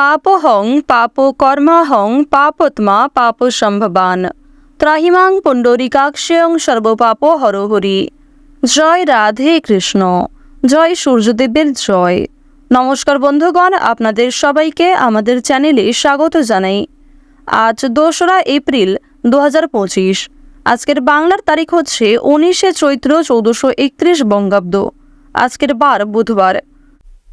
পাপহং পাপ কর্মাহং পাপত্মা পাপ সম্ভবান। ত্রাহিমাং পুণ্ডরিকাক্ষয়ং সর্বপাপ হরহরি। জয় রাধে কৃষ্ণ। জয় সূর্যদেবের জয়। নমস্কার বন্ধুগণ, আপনাদের সবাইকে আমাদের চ্যানেলে স্বাগত জানাই। আজ দোসরা এপ্রিল দু আজকের বাংলার তারিখ হচ্ছে উনিশে চৈত্র চৌদ্দশো একত্রিশ বঙ্গাব্দ। আজকের বার বুধবার।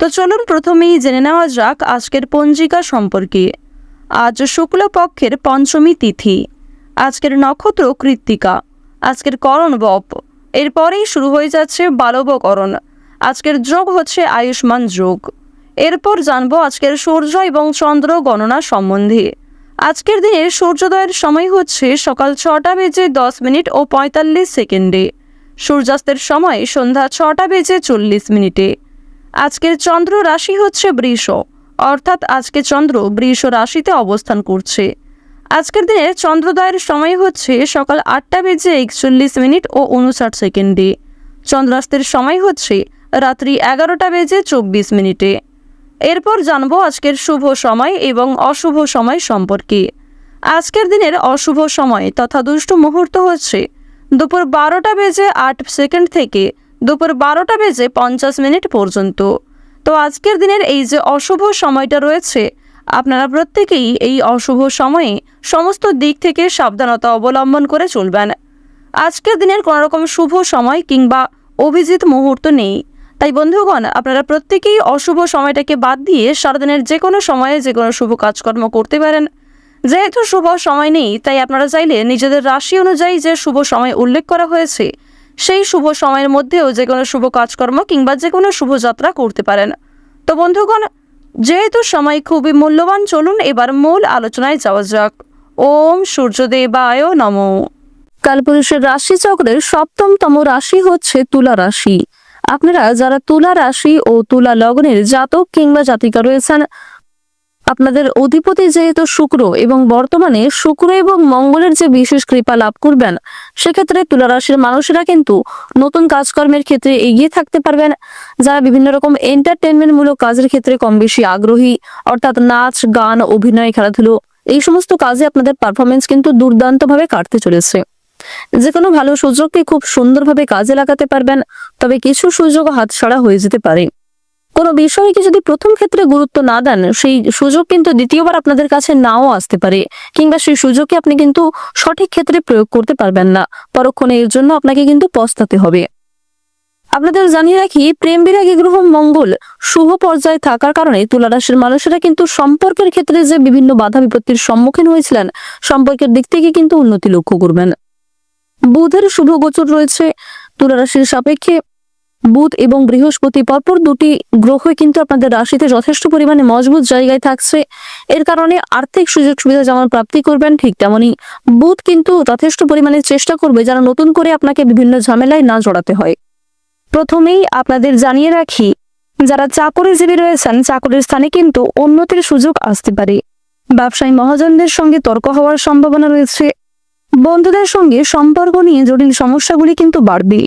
তো চলুন প্রথমেই জেনে নেওয়া যাক আজকের পঞ্জিকা সম্পর্কে। আজ শুক্লপক্ষের পঞ্চমী তিথি। আজকের নক্ষত্র কৃত্তিকা। আজকের করণ বপ। এরপরেই শুরু হয়ে যাচ্ছে বালবকরণ। আজকের যোগ হচ্ছে আয়ুষ্মান যোগ। এরপর জানব আজকের সূর্য এবং চন্দ্র গণনা সম্বন্ধে। আজকের দিনে সূর্যোদয়ের সময় হচ্ছে সকাল ছটা বেজে দশ মিনিট ও পঁয়তাল্লিশ সেকেন্ডে। সূর্যাস্তের সময় সন্ধ্যা ছটা বেজে চল্লিশ মিনিটে। আজকের চন্দ্র রাশি হচ্ছে বৃষ, অর্থাৎ আজকে চন্দ্র বৃষ রাশিতে অবস্থান করছে। আজকের দিনে চন্দ্রোদয়ের সময় হচ্ছে সকাল আটটা বেজে একচল্লিশ মিনিট ও উনষাট সেকেন্ডে। চন্দ্রাস্তের সময় হচ্ছে রাত্রি এগারোটা বেজে চব্বিশ মিনিটে। এরপর জানব আজকের শুভ সময় এবং অশুভ সময় সম্পর্কে। আজকের দিনের অশুভ সময় তথা দুষ্ট মুহূর্ত হচ্ছে দুপুর বারোটা বেজে আট সেকেন্ড থেকে দুপুর বারোটা বেজে পঞ্চাশ মিনিট পর্যন্ত। তো আজকের দিনের এই যে অশুভ সময়টা রয়েছে, আপনারা প্রত্যেকেই এই অশুভ সময়ে সমস্ত দিক থেকে সাবধানতা অবলম্বন করে চলবেন। আজকের দিনের কোনো রকম শুভ সময় কিংবা অভিজিৎ মুহূর্ত নেই। তাই বন্ধুগণ, আপনারা প্রত্যেকেই অশুভ সময়টাকে বাদ দিয়ে সারাদিনের যে কোনো সময়ে যে কোনো শুভ কাজকর্ম করতে পারেন। যেহেতু শুভ সময় নেই, তাই আপনারা চাইলে নিজেদের রাশি অনুযায়ী যে শুভ সময় উল্লেখ করা হয়েছে সেই শুভ সময়ের মধ্যেও যে কোনো শুভ কাজকর্ম কিংবা যে কোনো শুভযাত্রা করতে পারেন। তো বন্ধুগণ, যেহেতু সময় খুবই মূল্যবান, চলুন এবার মূল আলোচনায় যাওয়া যাক। ওম সূর্যদেবায় নম। কালপুরুষের রাশি চক্রের সপ্তমতম রাশি হচ্ছে তুলা রাশি। আপনারা যারা তুলা রাশি ও তুলা লগ্নের জাতক কিংবা জাতিকা রয়েছেন আপনাদের অধিপতি যেহেতু শুক্র এবং বর্তমানে শুক্র এবং মঙ্গলের যে বিশেষ কৃপা লাভ করবেন, সেক্ষেত্রে তুলা রাশির মানুষেরা কিন্তু নতুন কাজকর্মের ক্ষেত্রে এগিয়ে থাকতে পারবেন। যারা বিভিন্ন রকম এন্টারটেনমেন্ট মূলক কাজের ক্ষেত্রে কম বেশি আগ্রহী, অর্থাৎ নাচ, গান, অভিনয়, খেলাধুলো, এই সমস্ত কাজে আপনাদের পারফরমেন্স কিন্তু দুর্দান্তভাবে কাটতে চলেছে। যে কোনো ভালো সুযোগকে খুব সুন্দরভাবে কাজে লাগাতে পারবেন, তবে কিছু সুযোগ হাতছাড়া হয়ে যেতে পারে। কোনো বিষয়কে যদি প্রথম ক্ষেত্রে গুরুত্ব না দেন, সেই সুযোগ কিন্তু দ্বিতীয়বার আপনাদের কাছে নাও আসতে পারে, কিংবা সেই সুযোগকে আপনি কিন্তু সঠিক ক্ষেত্রে প্রয়োগ করতে পারবেন না। পরক্ষণে এর জন্য আপনাকে কিন্তু পস্তাতে হবে। আপনাদের জানিয়ে রাখি, প্রেম বিরাগী গ্রহ মঙ্গল, শুভ পর্যায়ে থাকার কারণে তুলা রাশির মানুষেরা কিন্তু সম্পর্কের ক্ষেত্রে যে বিভিন্ন বাধা বিপত্তির সম্মুখীন হয়েছিলেন, সম্পর্কের দিক থেকে কিন্তু উন্নতি লক্ষ্য করবেন। বুধের শুভ গোচর রয়েছে তুলা রাশির সাপেক্ষে বুধ এবং বৃহস্পতি, পরপর দুটি গ্রহই কিন্তু আপনাদের রাশিতে যথেষ্ট পরিমাণে মজবুত জায়গায় থাকছে। এর কারণে আর্থিক সুযোগ সুবিধা যেমন প্রাপ্তি করবেন, ঠিক তেমনি বুধ কিন্তু যথেষ্ট পরিমাণে চেষ্টা করবে যেন নতুন করে আপনাকে বিভিন্ন ঝামেলায় না জড়াতে হয়। প্রথমেই আপনাদের জানিয়ে রাখি, যারা চাকরিজীবী রয়েছেন, চাকরির স্থানে কিন্তু উন্নতির সুযোগ আসতে পারে। ব্যবসায়ী মহাজনদের সঙ্গে তর্ক হওয়ার সম্ভাবনা রয়েছে। বন্ধুদের সঙ্গে সম্পর্ক নিয়ে জটিল সমস্যাগুলি কিন্তু বাড়বে।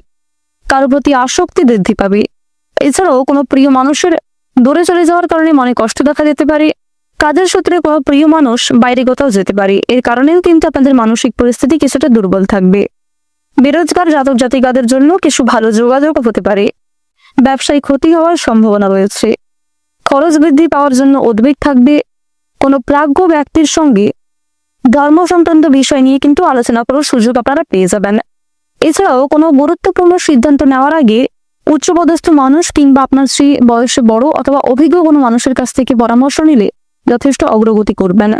কারও প্রতি আসক্তি বৃদ্ধি পাবে। এছাড়াও কোনো প্রিয় মানুষের দূরে চলে যাওয়ার কারণে মনে কষ্ট দেখা যেতে পারে। কাজের সূত্রে কোনো প্রিয় মানুষ বাইরে কোথাও যেতে পারে। এর কারণেও কিন্তু আপনাদের মানসিক পরিস্থিতি কিছুটা দুর্বল থাকবে। বেরোজগার, জাতক জাতিকাদের জন্য কিছু ভালো যোগাযোগ হতে পারে। ব্যবসায় ক্ষতি হওয়ার সম্ভাবনা রয়েছে। খরচ বৃদ্ধি পাওয়ার জন্য উদ্বেগ থাকবে। কোনো প্রাজ্ঞ ব্যক্তির সঙ্গে ধর্ম সংক্রান্ত বিষয় নিয়ে কিন্তু আলোচনা করার সুযোগ আপনারা পেয়ে যাবেন। এছাড়াও কোনো গুরুত্বপূর্ণ সিদ্ধান্ত নেওয়ার আগে উচ্চপদস্থ মানুষ কিংবা আপনার স্ত্রী বয়সে বড় অথবা অভিজ্ঞ কোনো মানুষের কাছ থেকে পরামর্শ নিলে যথেষ্ট অগ্রগতি করবেন।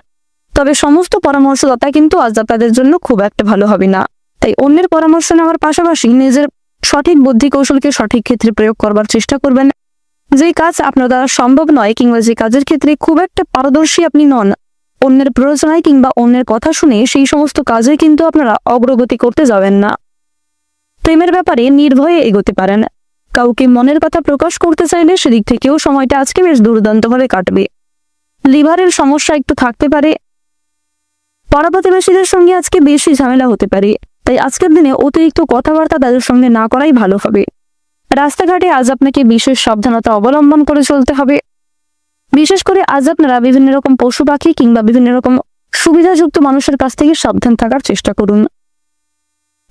তবে সমস্ত পরামর্শদাতা কিন্তু আজ আপনাদের জন্য খুব একটা ভালো হবে না। তাই অন্যের পরামর্শ নেওয়ার পাশাপাশি নিজের সঠিক বুদ্ধি কৌশলকে সঠিক ক্ষেত্রে প্রয়োগ করবার চেষ্টা করবেন। যে কাজ আপনার দ্বারা সম্ভব নয় কিংবা যে কাজের ক্ষেত্রে খুব একটা পারদর্শী আপনি নন, অন্যের প্ররোচনায় কিংবা অন্যের কথা শুনে সেই সমস্ত কাজে কিন্তু আপনারা অগ্রগতি করতে যাবেন না। প্রেমের ব্যাপারে নির্ভয়ে এগোতে পারেন। কাউকে মনের কথা প্রকাশ করতে চাইলে সেদিক থেকেও সময়টা আজকে বেশ দুর্দান্তভাবে কাটবে। লিভারের সমস্যা একটু থাকতে পারে। পাড়া প্রতিবেশীদের সঙ্গে আজকে বেশি ঝামেলা হতে পারে। তাই আজকের দিনে অতিরিক্ত কথাবার্তা তাদের সঙ্গে না করাই ভালো হবে। রাস্তাঘাটে আজ আপনাকে বিশেষ সাবধানতা অবলম্বন করে চলতে হবে। বিশেষ করে আজ আপনারা বিভিন্ন রকম পশু পাখি কিংবা বিভিন্ন রকম সুবিধাযুক্ত মানুষের কাছ থেকে সাবধান থাকার চেষ্টা করুন।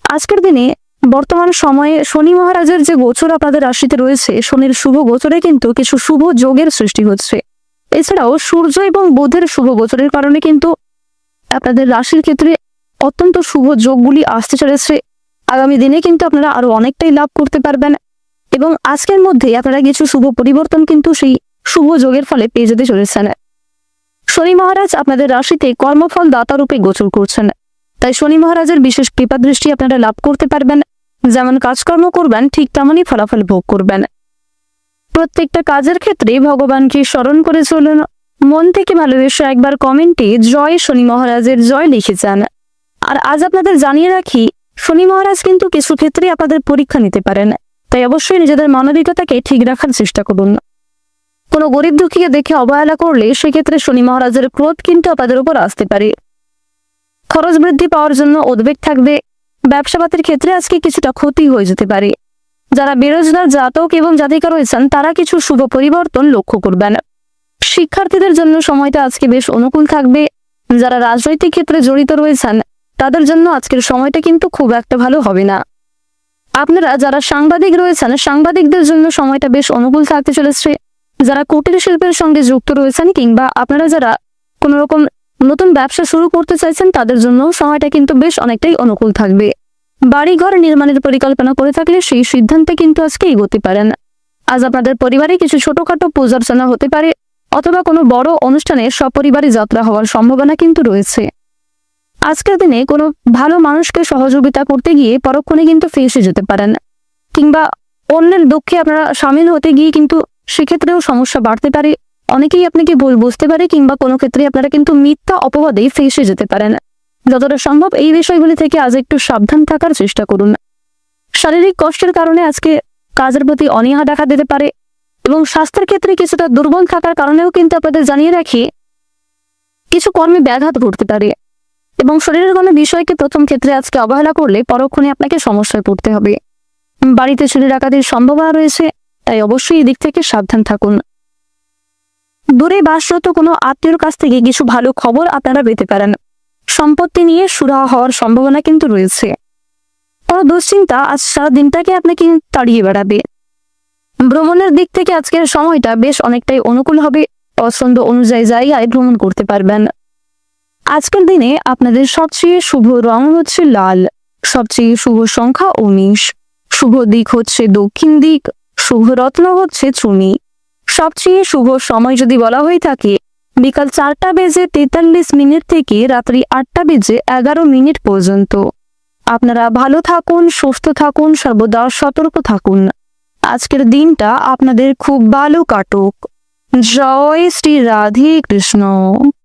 আজকের দিনে বর্তমান সময়ে শনি মহারাজের যে গোচর আপনাদের রাশিতে রয়েছে, শনির শুভ গোচরে কিন্তু কিছু শুভ যোগের সৃষ্টি হচ্ছে। এছাড়াও সূর্য এবং বোধের শুভ গোচরের কারণে কিন্তু আপনাদের রাশির ক্ষেত্রে অত্যন্ত শুভ যোগগুলি আসতে চলেছে। আগামী দিনে কিন্তু আপনারা আরও অনেকটাই লাভ করতে পারবেন এবং আজকের মধ্যে আপনারা কিছু শুভ পরিবর্তন কিন্তু সেই শুভ যোগের ফলে পেয়ে যেতে চলেছেন। শনি মহারাজ আপনাদের রাশিতে কর্মফল দাতা রূপে গোচর করছেন। তাই শনি মহারাজের বিশেষ কৃপা দৃষ্টি আপনারা লাভ করতে পারবেন। যেমন কাজকর্ম করবেন, ঠিক তেমনই ফলাফল ভোগ করবেন। প্রত্যেকটা কাজের ক্ষেত্রে ভগবানকে স্মরণ করে চলুন। মন থেকে ভালোবেসে একবার কমেন্টে জয় শনি মহারাজের জয় লিখেছেন। আর আজ আপনাদের জানিয়ে রাখি, শনি মহারাজ কিন্তু কিছু ক্ষেত্রে আপনাদের পরীক্ষা নিতে পারেন। তাই অবশ্যই নিজেদের মানবিকতাকে ঠিক রাখার চেষ্টা করুন। কোনো গরিব দুঃখীকে দেখে অবহেলা করলে সেক্ষেত্রে শনি মহারাজের ক্রোধ কিন্তু আপনাদের উপর আসতে পারে। খরচ বৃদ্ধি পাওয়ার জন্য উদ্বেগ থাকবে ব্যবসাপাতির ক্ষেত্রে আজকে কিছুটা ক্ষতি হয়ে যেতে পারে। যারা বেরোজগার, জাতক এবং জাতিকা রয়েছেন, তারা কিছু শুভ পরিবর্তন লক্ষ্য করবেন। শিক্ষার্থীদের জন্য সময়টা আজকে বেশ অনুকূল থাকবে। যারা রাজনৈতিক ক্ষেত্রে জড়িত রয়েছেন, তাদের জন্য আজকের সময়টা কিন্তু খুব একটা ভালো হবে না। আপনারা যারা সাংবাদিক রয়েছেন, সাংবাদিকদের জন্য সময়টা বেশ অনুকূল থাকতে চলেছে। যারা কুটির শিল্পের সঙ্গে যুক্ত রয়েছেন কিংবা আপনারা যারা কোনো রকম নতুন ব্যবসা শুরু করতে চাইছেন, তাদের জন্য সময়টা কিন্তু বেশ অনেকটাই অনুকূল থাকবে। বাড়িঘর নির্মাণের পরিকল্পনা করে থাকলে সেই সিদ্ধান্তে কিন্তু আজকে এগোতে পারেন। আজ আপনাদের পরিবারে কিছু ছোটখাটো পূজার্চনা হতে পারে, অথবা কোনো বড় অনুষ্ঠানে সপরিবারে যাত্রা হওয়ার সম্ভাবনা কিন্তু রয়েছে। আজকের দিনে কোনো ভালো মানুষকে সহযোগিতা করতে গিয়ে পরক্ষণে কিন্তু ফেসে যেতে পারেন, কিংবা অন্যের দুঃখে আপনারা সামিল হতে গিয়ে কিন্তু সেক্ষেত্রেও সমস্যা বাড়তে পারে। অনেকেই আপনাকে ভুল বুঝতে পারে কিংবা কোনো ক্ষেত্রে আপনারা কিন্তু মিথ্যা অপবাদে ফেসে যেতে পারেন। যতটা সম্ভব এই বিষয়গুলি থেকে আজ একটু সাবধান থাকার চেষ্টা করুন। শারীরিক কষ্টের কারণে আজকে কাজের প্রতি অনীহা দেখা দিতে পারে এবং স্বাস্থ্যের ক্ষেত্রে কিছুটা দুর্বল থাকার কারণেও কিন্তু আপনাদের জানিয়ে রাখি, কিছু কর্মে ব্যাঘাত ঘটতে পারে এবং শরীরের কোনো বিষয়কে প্রথম ক্ষেত্রে আজকে অবহেলা করলে পরক্ষণে আপনাকে সমস্যায় পড়তে হবে। বাড়িতে চুরি ডাকাতির সম্ভাবনা রয়েছে, তাই অবশ্যই এদিক থেকে সাবধান থাকুন। দূরে বাসরত কোনো আত্মীয়র কাছ থেকে কিছু ভালো খবর আপনারা পেতে পারেন। সম্পত্তি নিয়ে সুরা হওয়ার সম্ভাবনা কিন্তু রয়েছে। কোনো দুশ্চিন্তা আজ সারা দিনটাকে আপনাকে তাড়িয়ে বেড়াবে। ভ্রমণের দিক থেকে আজকের সময়টা বেশ অনেকটাই অনুকূল হবে। পছন্দ অনুযায়ী জায়গায় ভ্রমণ করতে পারবেন। আজকের দিনে আপনাদের সবচেয়ে শুভ রং হচ্ছে লাল। সবচেয়ে শুভ সংখ্যা উনিশ। শুভ দিক হচ্ছে দক্ষিণ দিক। শুভ রত্ন হচ্ছে চুনি। সবচেয়ে শুভ সময় যদি বলা হয়ে থাকে, বিকাল চারটা বেজে তেতাল্লিশ মিনিট থেকে রাত্রি আটটা বেজে এগারো মিনিট পর্যন্ত। আপনারা ভালো থাকুন, সুস্থ থাকুন, সর্বদা সতর্ক থাকুন। আজকের দিনটা আপনাদের খুব ভালো কাটুক। জয় শ্রী রাধে কৃষ্ণ।